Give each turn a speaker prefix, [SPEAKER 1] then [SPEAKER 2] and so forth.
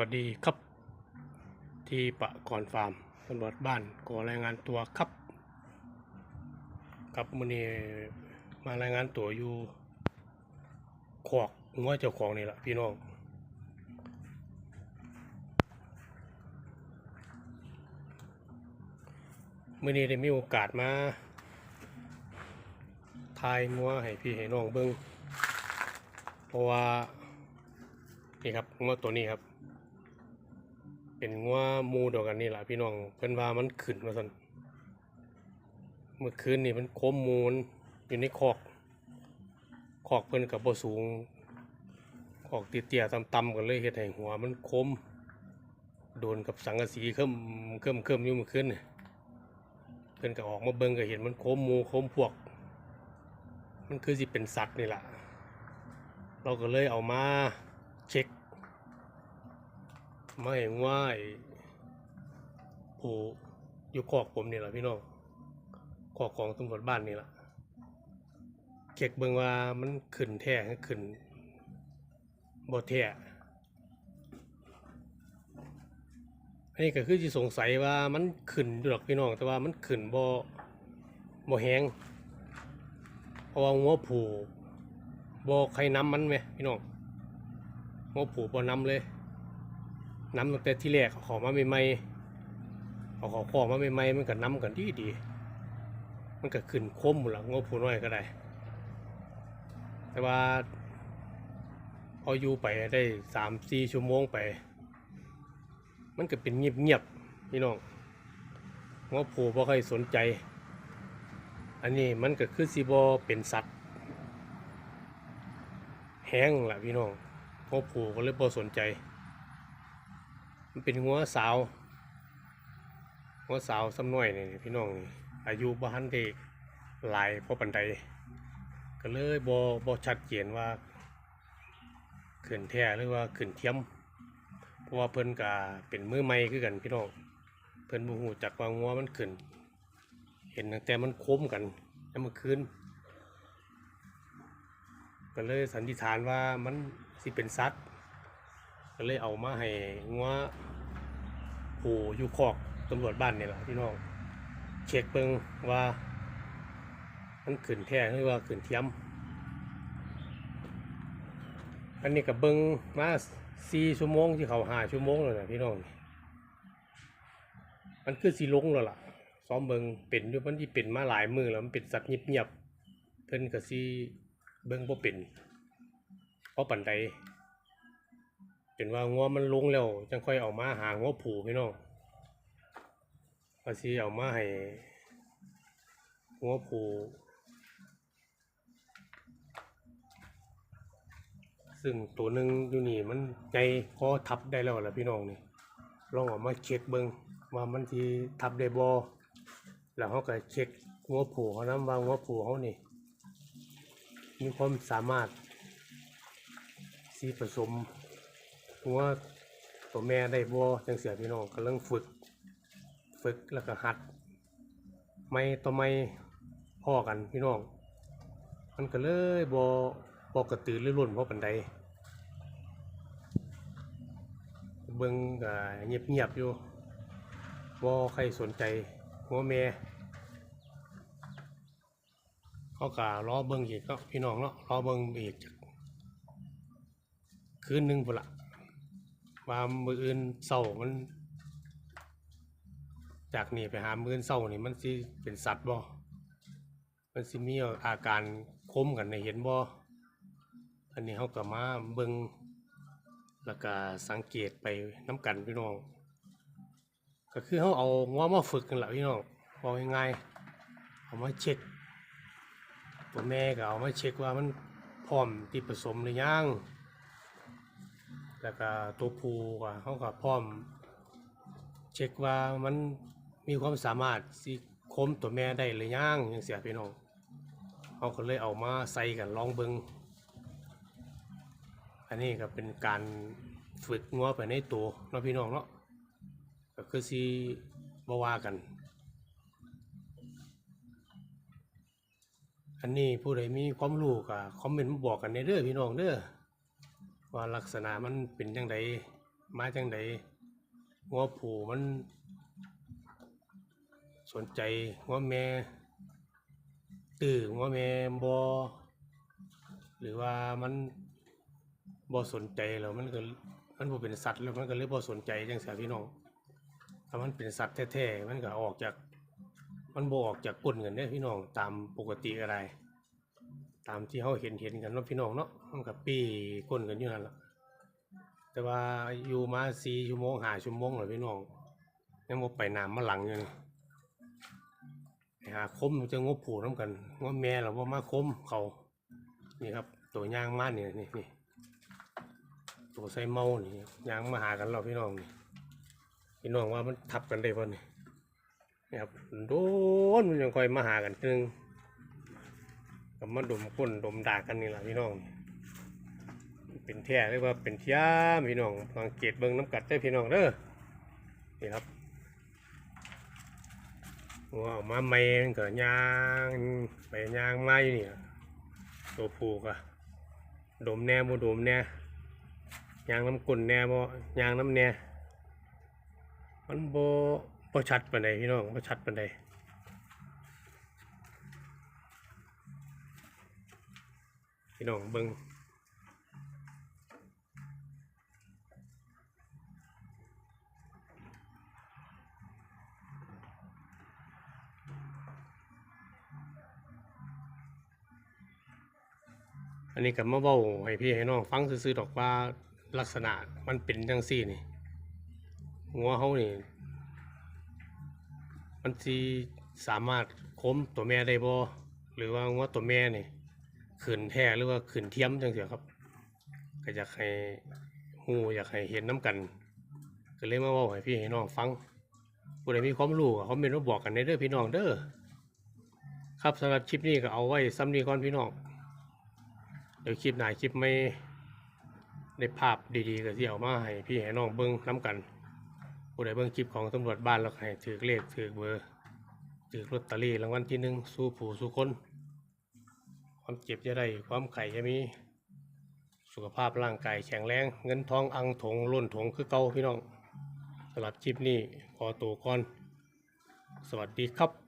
[SPEAKER 1] วัสดีครับ ที่ปะกอนฟาร์มตำรวจบ้านขอรายงานตัวครับครับมือนี้มารายงานตัวอยู่ขอกงัวเจ้าของนี่แหละพี่น้องมื่อนี้ได้มีโอกาสมาทายงัวให้พี่ให้น้องเบิ้งเพราะว่านี่ครับงัวตัวนี้ครับ เป็นงัวมูเดียวกันนี่แหละพี่น้องเพิ่นว่ามันขึ้นมาสันเมื่อคืนนี่มันโคมมูลอยู่ในคอกคอกเพิ่นกับบ่สูงคอกเตี้ยๆต่ำๆกันเลยเฮ็ดให้หัวมันคม โดนกับสังกะสีเคิ่มเคิ่มเคิ่มอยู่เมื่อคืนนี่เพิ่นก็ออกมาเบิ่งก็เห็นมันโคมมูโคมพวก มันคือสิเป็นสัตว์นี่แหละเราก็เลยเอามาเช็ค มาเห็นว่าไอ้ผู้อยู่คอกผมนี่แหละพี่น้องคอกของตำรวจบ้านนี่แหละเช็คเบิงว่ามันขึ้นแท้ขึ้นบ่แท้อันนี้ก็คือสิสงสัยว่ามันขึ้นอยู่หรอกพี่น้อง แต่ว่ามันขึ้นบ่บ่แห้งเพราะว่าหัวผูบ่ใครน้ำมันไหมพี่น้องหัวผูบ่น้ำเลย น้ำตั้งแต่ที่แรกเอาเขอมาใหม่ๆเอาขอคอมาใหม่ๆมันก็น้ำกันดีดีมันก็ขึ้นคมหมดละหัวผูน้อยก็ได้ แต่ว่าพออยู่ไปได้สามสี่ชั่วโมงไป มันก็เป็นเงียบๆพี่น้องหัวผูบ่ค่อยสนใจ อันนี้มันก็คือสิบอเป็นสัตว์ แห้งล่ะพี่น้องหัวผูก็เลยบ่สนใจ มันเป็นหัวสาว หัวสาวซ้ำน้อยนี่พี่น้องนี่อายุบ่ทันได้หลายพอปันใดก็เลยบ่บ่ชัดเจนว่าขึ้นแท้หรือว่าขึ้นเทียม เพราะว่าเพิ่นก็เป็นมือใหม่คือกันพี่น้องเพิ่นบ่ฮู้จักว่างัวมันขึ้นเห็นตั้งแต่มันโค้มกันแล้วมื่อคืนก็เลยสันนิษฐานว่ามันสิเป็นสัตว์ ก็เลยเอามาให้งัวผู้อยู่คอกตำรวจบ้านนี่แหละพี่น้อง เช็คเบิ่งว่า มันขึ้นแท้หรือว่าขึ้นเทียม อันนี้กับเบิงมาสี่ชั่วโมงที่เขาหาชั่วโมงแล้วนะพี่น้อง มันคือสีลงแล้วล่ะซ้อมเบิงเป็นด้วยมันที่เป็นมาหลายมือแล้วมันเป็นสัตว์เงียบๆเพิ่นก็สิเบิงบ่เป็นเพราะปันใด เป็นว่างัวมันลงแล้วจังค่อยเอามาหางัวผูพี่น้องก็สิเอามาให้งัวผูซึ่งตัวหนึ่งอยู่นี่มันใจพอทับได้แล้วล่ะพี่น้องนี่ลองออกมาเช็คเบิงว่ามันที่ทับได้บ่แล้วเขาก็เช็คหัวผูเขานำว่าหัวผูเขานี่มีความสามารถสีผสม หัวตัวแม่ได้บ่จังเสียพี่น้องกำลังฝึก ฝึกแล้วก็หัด ไม่ต่อไม่พ่อกันพี่น้อง มันก็เลยบ่บ่กระตือรือร้นเพราะปันใดเบิ่งก็เงียบอยู่บ่ใครสนใจหัวแม่เขาก็รอเบิ่งอีกเนาะพี่น้องเนาะรอเบิ่งอีกจักคืนหนึ่งพุ่นละ ว่ามืออื่นเช้ามัน จากนี่ไปหามืออื่นเช้านี่มันสิเป็นสัตว์บ่มันสิมีอาการคมกันให้เห็นบ่อันนี้เขาก็มาเบิงแล้วก็สังเกตไปน้ำกันพี่น้อง ก็คือเขาเอาง้อมาฝึกกันแหละพี่น้องบอกง่ายๆเอามาเช็คตัวแม่ก็เอามาเช็คว่ามันพร้อมที่ผสมหรือยัง แล้วก็ตัวผูก็เขาก็พร้อม เช็คว่ามันมีความสามารถสิคมตัวแม่ได้หรือยังยังเสียพี่น้องเขาก็เลยเอามาใส่กันลองเบิงอันนี้ก็เป็นการฝึกงัวไปในตัวเนาะพี่น้องเนาะก็คือสิบวากัน อันนี้ผู้ใดมีความรู้ก็คอมเมนต์มาบอกกันในเด้อพี่น้องเด้อ ว่าลักษณะมันเป็นยังไงมาจังไดงัวผูมัน สนใจงัวแม่ตื้องัวแม่บ่หรือว่ามันบ่สนใจแล้วมันก็มันบ่เป็นสัตว์แล้วมันก็เลยบ่สนใจจังซี่พี่น้องถ้ามันเป็นสัตว์แท้ๆมันก็ออกจาก มันบ่ออกจากก้นกันเด้พี่น้องตามปกติก็ได้ ตามที่เฮาเห็นเห็นกันเนาะพี่น้องเนาะมันก็ปี้ก้นกันอยู่นั่นแหละแต่ว่าอยู่มา4ชั่วโมง5ชั่วโมงแล้วพี่น้องยังบไปน้ำมาหลังอยู่นี่หาคมจะงบผูน้ำกันงบแม่เราบ่ามาคมเขานี่ครับ ตัวย่างมานี่นี่นี่ตัวใส่เมานี่ย่างมาหากันเราพี่น้องนี่พี่น้องว่ามันทับกันได้ป่ะนี่นี่ครับโดนมันยังคอยมาหากันนึง กับมาดมก้นดมดากกันนี่แหละพี่น้อง เป็นแท้หรือว่าเป็นเทียมพี่น้องสังเกตเบิ่งน้ำกัดได้พี่น้องเด้อนี่ครับหัวออกมาไม่มันก็ยางไปยางมาอยู่นี่ล่ะตัวผูกอะดมแน่บ่ดมแน่ยางน้ำกุ่นแน่บ่ยางน้ำแน่มันบ่บ่ชัดปานใดพี่น้องบ่ชัดปานใด พี่น้องเบิงอันนี้กับมาเบ้าให้พี่ให้น้องฟังซื่อๆดอกว่าลักษณะมันเป็นจังซี่นี่งัวเฮานี่ มันสิสามารถคมตัวแม่ได้บ่หรือว่างัวตัวแม่นี่ ขืนแท้หรือว่าขืนเทียมจังซี่ครับ ก็อยากให้ฮู้อยากให้เห็นน้กัน ก็เลยมาว้าให้พี่ให้น้องฟังผู้ใดมีความรู้ก็คอมเมนต์มาบอกกันในเด้อพี่น้องเด้อครับสำหรับคลิปนี้ก็เอาไว้ซ้ำนี้ก่อนพี่น้องเดี๋ยวคลิปหนคลิปไม่ได้ภาพดีๆก็ที่เอามาให้พี่ให้น้องเบิ้งน้ำกันผู้ใดเบิ้งคลิปของตำรวจบ้านแล้วให้ถือเลขถือเบอร์ถือลอตเตอรี่รางวัลที่หนึ่งสู้ผู้สู้คน ความเจ็บจะได้ความไข่จะมี สุขภาพร่างกายแข็งแรง เงินทองอังถงล้นถงคือเก่าพี่น้องสำหรับคลิปนี้ขอตัวก่อน สวัสดีครับ